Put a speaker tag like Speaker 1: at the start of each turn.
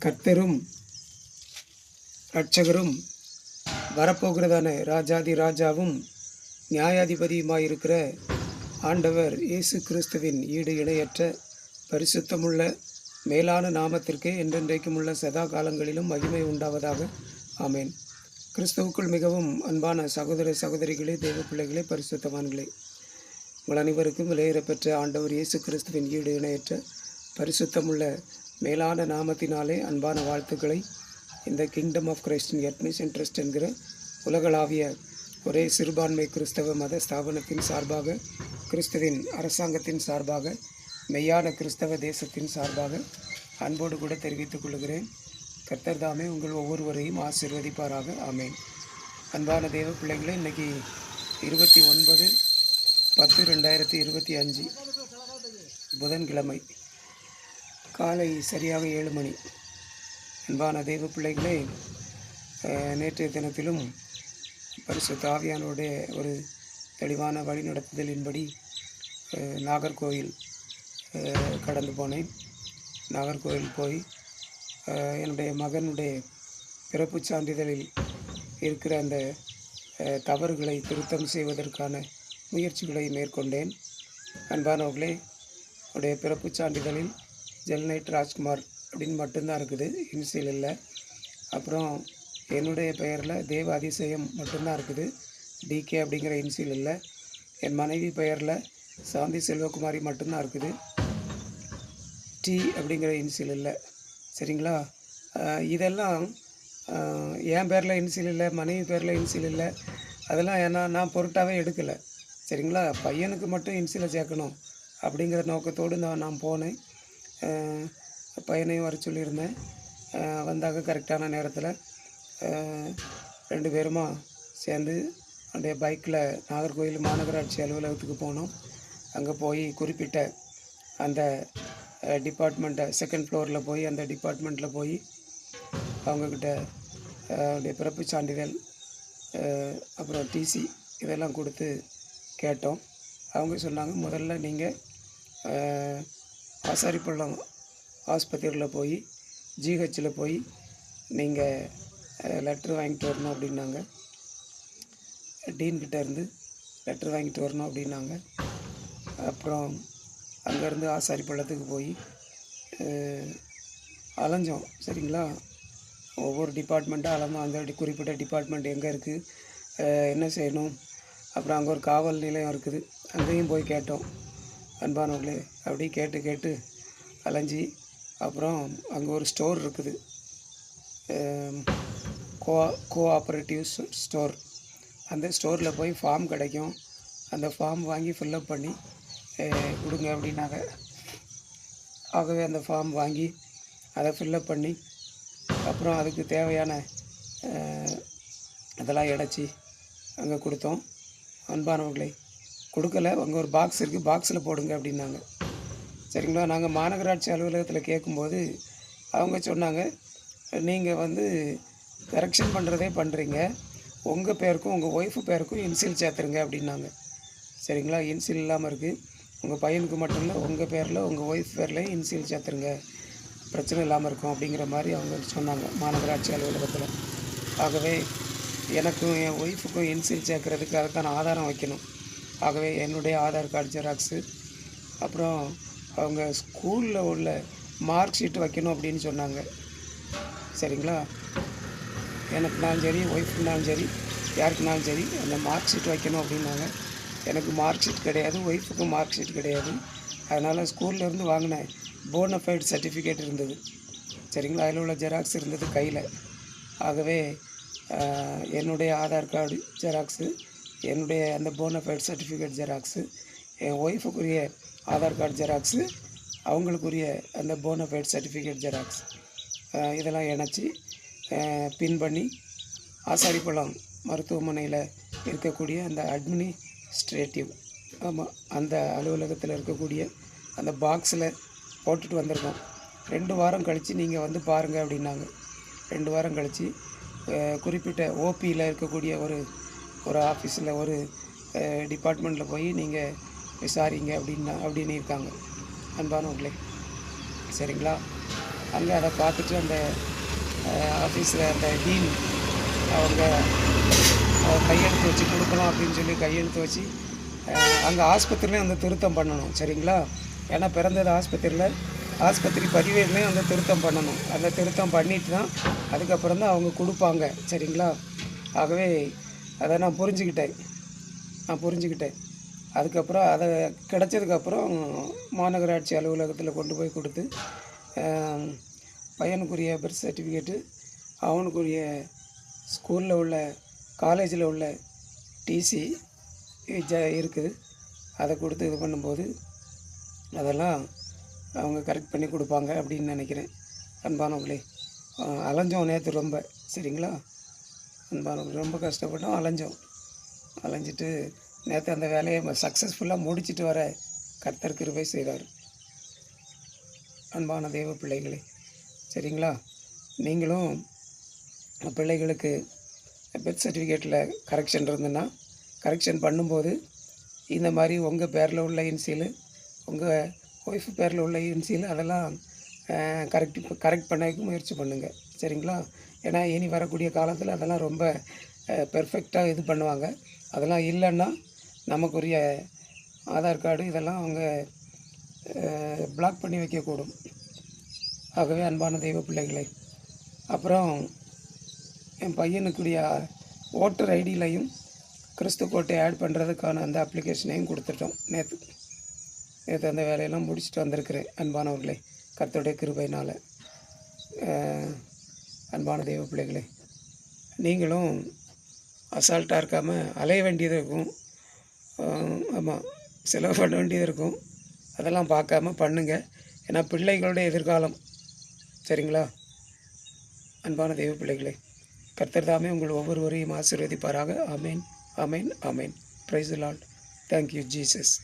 Speaker 1: கர்த்தரும் இரட்சகரும் வரப்போகிறதான ராஜாதி ராஜாவும் நியாயாதிபதியுமாயிருக்கிற ஆண்டவர் இயேசு கிறிஸ்துவின் ஈடு இணையற்ற பரிசுத்தமுள்ள மேலான நாமத்திற்கே என்றென்றைக்கும் உள்ள சதா காலங்களிலும் மகிமை உண்டாவதாக. ஆமேன். கிறிஸ்துவுக்குள் மிகவும் அன்பான சகோதர சகோதரிகளே தேவ பிள்ளைகளே பரிசுத்தவான்களே உங்கள் அனைவருக்கும் விலையேறப்பெற்ற ஆண்டவர் இயேசு கிறிஸ்துவின் ஈடு இணையற்ற பரிசுத்தமுள்ள மேலான நாமத்தினாலே அன்பான வாழ்த்துக்களை. இந்த கிங்டம் ஆஃப் கிரைஸ்டின் எட்மிஷன் ட்ரஸ்ட் என்கிற உலகளாவிய ஒரே சிறுபான்மை கிறிஸ்தவ மத ஸ்தாபனத்தின் சார்பாக கிறிஸ்துவின் அரசாங்கத்தின் சார்பாக மெய்யான கிறிஸ்தவ தேசத்தின் சார்பாக அன்போடு கூட தெரிவித்துக் கொள்கிறேன். கர்த்தர் தாமே உங்கள் ஒவ்வொருவரையும் ஆசீர்வதிப்பாராக. ஆமேன். அன்பான தேவ பிள்ளைகளை இன்னைக்கு இருபத்தி ஒன்பது பத்து ரெண்டாயிரத்தி இருபத்தி அஞ்சு புதன்கிழமை. காலை சரியாக ஏழு மணி. அன்பான தெய்வ பிள்ளைகளே நேற்றைய தினத்திலும் பரிசு தாவியானோடைய ஒரு தெளிவான வழிநடத்துதலின்படி நாகர்கோவில் கடந்து போனேன். நாகர்கோவில் போய் என்னுடைய மகனுடைய பிறப்புச் சான்றிதழில் இருக்கிற அந்த தவறுகளை திருத்தம் செய்வதற்கான முயற்சிகளை மேற்கொண்டேன். அன்பானவர்களே உடைய பிறப்புச் சான்றிதழில் ஜெல்நைட் ராஜ்குமார் அப்படின்னு மட்டும்தான் இருக்குது. இன்சியல் இல்லை. அப்புறம் என்னுடைய பெயரில் தேவ அதிசயம் மட்டும்தான் இருக்குது. டிகே அப்படிங்கிற இன்சியல் இல்லை. என் மனைவி பெயரில் சாந்தி செல்வகுமாரி மட்டும்தான் இருக்குது. டி அப்படிங்கிற இன்சியல் இல்லை. சரிங்களா? இதெல்லாம் என் பேரில் இன்சியல் இல்லை மனைவி பேரில் இன்சியல் இல்லை. அதெல்லாம் ஏன்னா நான் பொருட்டாகவே எடுக்கலை. சரிங்களா? பையனுக்கு மட்டும் இன்சியலை சேர்க்கணும் அப்படிங்கிற நோக்கத்தோடு நான் நான் போனேன். பையனையும் வர சொல்லியிருந்தேன். வந்தாக்க கரெக்டான நேரத்தில் ரெண்டு பேருமா சேர்ந்து அந்த பைக்கில் நாகர்கோவில் மாநகராட்சி அலுவலகத்துக்கு போனோம். அங்கே போய் குறிப்பிட்ட அந்த டிபார்ட்மெண்ட்டை செகண்ட் ஃப்ளோரில் போய் அந்த டிபார்ட்மெண்ட்டில் போய் அவங்கக்கிட்ட அவருடைய பிறப்பு சான்றிதழ் அப்புறம் டிசி இதெல்லாம் கொடுத்து கேட்டோம். அவங்க சொன்னாங்க முதல்ல நீங்கள் ஆசாரிப்பள்ளம் ஆஸ்பத்திரியில் போய் ஜிஹெச்சில் போய் நீங்கள் லெட்ரு வாங்கிட்டு வரணும் அப்படின்னாங்க. டீன்கிட்ட இருந்து லெட்ரு வாங்கிட்டு வரணும் அப்படின்னாங்க. அப்புறம் அங்கேருந்து ஆசாரி பள்ளத்துக்கு போய் அலைஞ்சோம். சரிங்களா? ஒவ்வொரு டிபார்ட்மெண்ட்டாக அலைஞ்சோம். அந்த குறிப்பிட்ட டிபார்ட்மெண்ட் எங்கே இருக்குது என்ன செய்யணும்? அப்புறம் அங்கே ஒரு காவல் நிலையம் இருக்குது. அங்கேயும் போய் கேட்டோம். அன்பானவர்களே அப்படி கேட்டு கேட்டு அலைஞ்சி அப்புறம் அங்கே ஒரு ஸ்டோர் இருக்குது. Co cooperative store. அந்த ஸ்டோரில் போய் ஃபார்ம் கிடைக்கும். அந்த ஃபார்ம் வாங்கி ஃபில்லப் பண்ணி கொடுங்க அப்படின்னாங்க. ஆகவே அந்த ஃபார்ம் வாங்கி அதை ஃபில்லப் பண்ணி அப்புறம் அதுக்கு தேவையான இதெல்லாம் அதெல்லாம் இடைச்சி அங்கே கொடுத்தோம். அன்பானவர்களை கொடுக்கல. அங்கே ஒரு பாக்ஸ் இருக்குது பாக்ஸில் போடுங்க அப்படின்னாங்க. சரிங்களா? நாங்கள் மாநகராட்சி அலுவலகத்தில் கேட்கும்போது அவங்க சொன்னாங்க நீங்கள் வந்து கரெக்ஷன் பண்ணுறதே பண்ணுறீங்க உங்கள் பேருக்கும் உங்கள் ஒய்ஃபு பேருக்கும் இன்சில் சேர்த்துருங்க அப்படின்னாங்க. சரிங்களா? இன்சில் இல்லாமல் இருக்குது உங்கள் பையனுக்கு மட்டும் இல்லை உங்கள் பேரில் உங்கள் ஒய்ஃப் பேர்லேயும் இன்சில் சேர்த்துருங்க. பிரச்சனை இல்லாமல் இருக்கும் அப்படிங்கிற மாதிரி அவங்க சொன்னாங்க மாநகராட்சி அலுவலகத்தில். ஆகவே எனக்கும் என் ஒய்ஃபுக்கும் இன்சில் சேர்க்கறதுக்கு அதுக்கான ஆதாரம் வைக்கணும். ஆகவே என்னுடைய ஆதார் கார்டு ஜெராக்ஸு அப்புறம் அவங்க ஸ்கூலில் உள்ள மார்க் ஷீட் வைக்கணும் அப்படின்னு சொன்னாங்க. சரிங்களா? எனக்குனாலும் சரி ஒய்ஃப்னாலும் சரி யாருக்குனாலும் சரி அந்த மார்க் ஷீட் வைக்கணும் அப்படின்னாங்க. எனக்கு மார்க் ஷீட் கிடையாது ஒய்ஃபுக்கும் மார்க் ஷீட் கிடையாது. அதனால் ஸ்கூல்லேருந்து வாங்கின போனஃபைட் சர்டிஃபிகேட் இருந்தது. சரிங்களா? அதில் உள்ள ஜெராக்ஸ் இருந்தது கையில். ஆகவே என்னுடைய ஆதார் கார்டு ஜெராக்ஸு என்னுடைய அந்த போனஃபைட் சர்டிஃபிகேட் ஜெராக்ஸு என் ஒய்ஃபுக்குரிய ஆதார் கார்டு ஜெராக்ஸு அவங்களுக்குரிய அந்த போனஃபைட் சர்டிஃபிகேட் ஜெராக்ஸ் இதெல்லாம் இணைச்சி பின் பண்ணி ஆசாரிப்பழம் மருத்துவமனையில் இருக்கக்கூடிய அந்த அட்மினிஸ்ட்ரேட்டிவ் ஆமாம் அந்த அலுவலகத்தில் இருக்கக்கூடிய அந்த பாக்ஸில் போட்டுட்டு வந்திருக்கோம். ரெண்டு வாரம் கழித்து நீங்கள் வந்து பாருங்கள் அப்படின்னாங்க. ரெண்டு வாரம் கழித்து குறிப்பிட்ட ஓபியில் இருக்கக்கூடிய ஒரு ஒரு ஆஃபீஸில் ஒரு டிபார்ட்மெண்ட்டில் போய் நீங்கள் விசாரிங்க அப்படின்னா அப்படின்னு இருக்காங்க. அன்பானவர்களே சரிங்களா? அங்கே அதை பார்த்துட்டு அந்த ஆஃபீஸில் அந்த டீன் அவங்க கையெழுத்து வச்சு கொடுக்கணும் அப்படின்னு சொல்லி கையெழுத்து வச்சு அங்கே ஆஸ்பத்திரிலையும் அந்த திருத்தம் பண்ணணும். சரிங்களா? ஏன்னா பிறந்தது ஆஸ்பத்திரியில் ஆஸ்பத்திரி பதிவேலையும் அந்த திருத்தம் பண்ணணும். அந்த திருத்தம் பண்ணிட்டு தான் அதுக்கப்புறம் தான் அவங்க கொடுப்பாங்க. சரிங்களா? ஆகவே அதை நான் புரிஞ்சுக்கிட்டேன். நான் புரிஞ்சுக்கிட்டேன். அதுக்கப்புறம் அதை கிடச்சதுக்கப்புறம் மாநகராட்சி அலுவலகத்தில் கொண்டு போய் கொடுத்து பையனுக்குரிய பர்த் சர்டிஃபிகேட்டு அவனுக்குரிய ஸ்கூலில் உள்ள காலேஜில் உள்ள டிசி இருக்குது அதை கொடுத்து இது பண்ணும்போது அதெல்லாம் அவங்க கரெக்ட் பண்ணி கொடுப்பாங்க அப்படின்னு நினைக்கிறேன். அன்பானவங்களே அலைஞ்சோம் நேற்று ரொம்ப சரிங்களா? அன்பான ரொம்ப கஷ்டப்பட்டோம் அலைஞ்சோம். அலைஞ்சிட்டு நேற்று அந்த வேலையை சக்ஸஸ்ஃபுல்லாக முடிச்சிட்டு வர கர்த்தர் கிருபை செய்தார் அன்பான தெய்வ பிள்ளைகளே சரிங்களா? நீங்களும் பிள்ளைகளுக்கு பெர்த் சர்டிஃபிகேட்டில் கரெக்ஷன் இருந்ததுன்னா கரெக்ஷன் பண்ணும்போது இந்த மாதிரி உங்கள் பேரில் உள்ள இன்சியல் உங்கள் ஒய்ஃப் பேரில் உள்ள இன்சியல் அதெல்லாம் கரெக்ட் கரெக்ட் பண்ணதுக்கு முயற்சி பண்ணுங்கள் சரிங்களா? ஏன்னா இனி வரக்கூடிய காலத்தில் அதெல்லாம் ரொம்ப பெர்ஃபெக்டாக இது பண்ணுவாங்க. அதெல்லாம் இல்லைன்னா நமக்குரிய ஆதார் கார்டு இதெல்லாம் அவங்க பிளாக் பண்ணி வைக்கக்கூடும். ஆகவே அன்பான தெய்வ பிள்ளைகளை அப்புறம் என் பையனுக்குரிய ஓட்டர் ஐடியிலையும் கிறிஸ்து கோட்டை ஆட் பண்ணுறதுக்கான அந்த அப்ளிகேஷனையும் கொடுத்துட்டோம். நேற்று நேற்று அந்த வேலையெல்லாம் முடிச்சுட்டு வந்திருக்கிறேன் அன்பானவர்களே. கர்த்தருடைய கிருபையினால். அன்பான தெய்வ பிள்ளைகளே நீங்களும் அசால்ட்டாக இருக்காமல் அலைய வேண்டியது இருக்கும். ஆமாம் செலவு பண்ண வேண்டியது இருக்கும். அதெல்லாம் பார்க்காம பண்ணுங்கள் ஏன்னா பிள்ளைகளுடைய எதிர்காலம். சரிங்களா? அன்பான தெய்வ பிள்ளைகளே கர்த்தர் தாமே உங்கள் ஒவ்வொருவரையும் ஆசீர்வதிப்பாராக. Amen amen amen praise Lord thank you Jesus